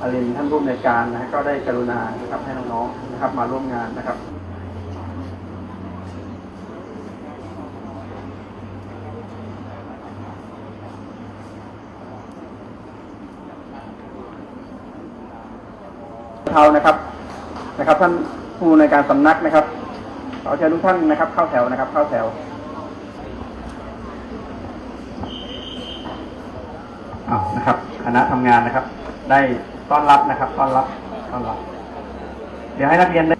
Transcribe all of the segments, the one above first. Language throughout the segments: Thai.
อรินทร์ท่านผู้อำนการนะฮะก็ได้กรุณานะครับให้น้องๆนะครับ มาร่วมงานนะครับเทานะครับนะครับ ท่านผู้ในการสำนักนะครับขอเชิญทุกท่านนะครับ เข้าแถวนะครับ เข้าแถวอ้าวนะครับ คณะทำงานนะครับ ได้ ต้อนรับนะครับ ต้อนรับ ต้อนรับ เดี๋ยวให้นักเรียนได้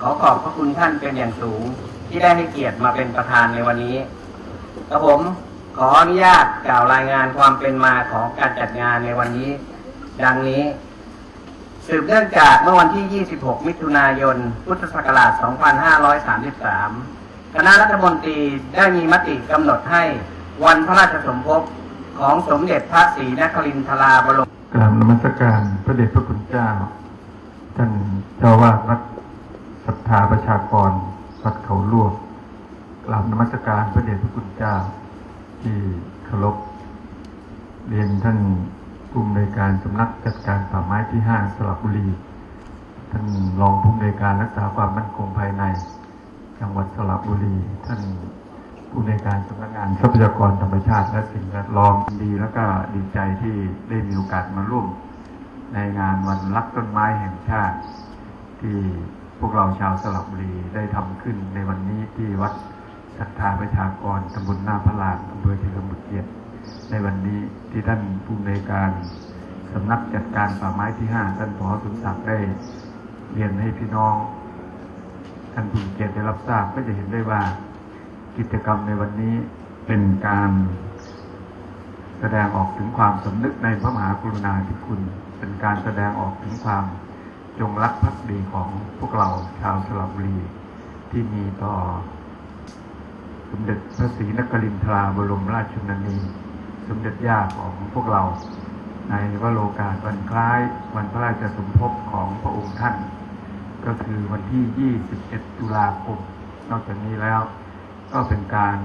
ขอขอบพระคุณท่านเป็นอย่างสูงที่ได้ให้เกียรติมาเป็นประธานในวันนี้กระผมขออนุญาตกล่าวรายงานความเป็นมาของการจัดงานในวันนี้ ดังนี้ สืบเนื่องจากเมื่อวันที่ 26 มิถุนายน พุทธศักราช 2533 คณะรัฐมนตรีได้มีมติกำหนดให้วันพระราชสมภพของสมเด็จพระศรีนครินทราบรมกราบนมัสการพระเดชพระคุณเจ้า ท่านเจ้าวาดวัด ศรัทธาประชากรวัดเขาลวกกราบนมัสการพระเดชพระคุณเจ้า ที่เคารพเรียนท่านผู้อำนวยการสำนักจัดการป่าไม้ที่ห้าสระบุรี ท่านรองผู้อำนวยการรักษาความมั่นคงภายใน จังหวัดสระบุรี ท่านผู้ในวยการสำนักงานทรัพยากรธรรมชาติและสิ่งแวดล้อมดี แล้วก็ดีใจที่ได้มีโอกาสมาร่วมในงานวันรักต้นไม้แห่งชาติที่ พวกเราชาวสระบุรีได้ทำขึ้นในวันนี้ที่วัดศรัทธาประชากรตำบลหน้าพระลานอำเภอเฉลิมบุตรเกียรติในวันนี้ที่ท่านผู้ในวยการสำนักจัดการป่าไม้ที่ห้าท่านผอสุนศักดิ์ได้เรียนให้พี่น้อง ท่านผู้เกียรติได้รับทราบก็จะเห็นได้ว่ากิจกรรมในวันนี้เป็นการแสดงออกถึงความสำนึกในพระมหากรุณาธิคุณ เป็นการแสดงออกถึงความ จงรักภักดีของพวกเราชาวสระบุรี ที่มีต่อ สมเด็จพระศรีนครินทราบรมราชชนนี สมเด็จย่าของพวกเรา ในวโรกาสวันคล้ายวันพระราชสมภพของพระองค์ท่าน ก็คือวันที่ 21 ตุลาคม นอกจากนี้แล้ว ก็เป็นการ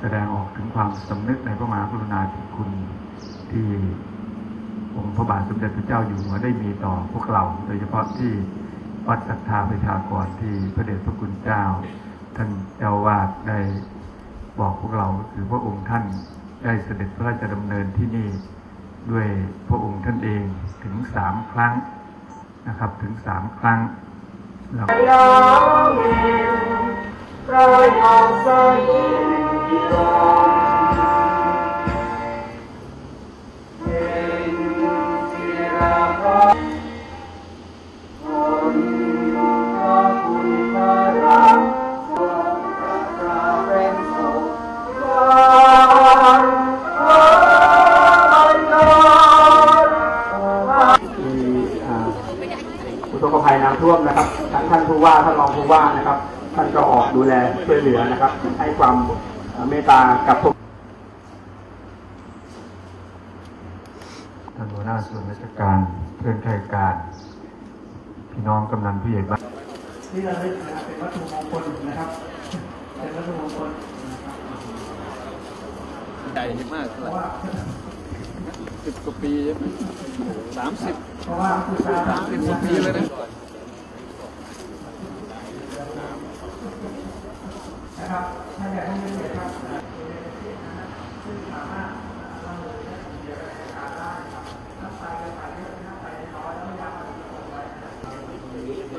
แสดงออกถึงความสำนึกในพระมหากรุณาธิคุณที่ พระบาทสมเด็จพระเจ้าอยู่หัวได้มีต่อพวกเรา โดยเฉพาะที่วัดศรัทธาประชากรที่พระเดชพระคุณเจ้า ท่านเจ้าวาดได้บอกพวกเราคือพระองค์ท่านได้เสด็จพระราชดำเนินที่นี่ด้วยพระองค์ท่านเองถึงสามครั้งนะครับถึงสามครั้งแล้วมี ทกภัยน้ำท่วมนะครับทั้งท่านผู้ว่าท่านรองผู้ว่านะครับ ท่านก็ออกดูแลช่วยเหลือนะครับ ให้ความเมตตากับพวกท่านหัวหน้าส่วนราชการเพื่อนข้าราชการ พี่น้องกำนันผู้ใหญ่บ้านนี่เราได้นะครับเป็นวัตถุมงคลนะครับเป็นวัตถุมงคลใหญ่มากเลยสิบกว่าปีใช่ไหมสามสิบเพราะว่าผู้ชาสามสิบกว่าปีเลยนะ นะครับท่านใหญ่ท่านเกียรติครับ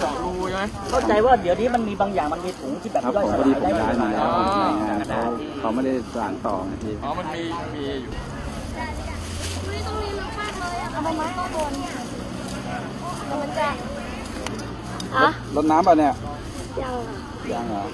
เจาะรูใช่ไหมเข้าใจว่าเดี๋ยวนี้มันมีบางอย่างมันมีถุงที่แบบครับย่อยผมสพอดีลายผมได้ย้ายมาแล้วอ๋อในงานเขาเขาไม่ได้สานต่อไงพี่ อ๋อมันมีมีอยู่ไม่ต้องมีมากๆเลยอะเอาไปไม้ข้างบนแล้วมันจะอะรดน้ำป่ะเนี่ย ยังอะยังเหรอ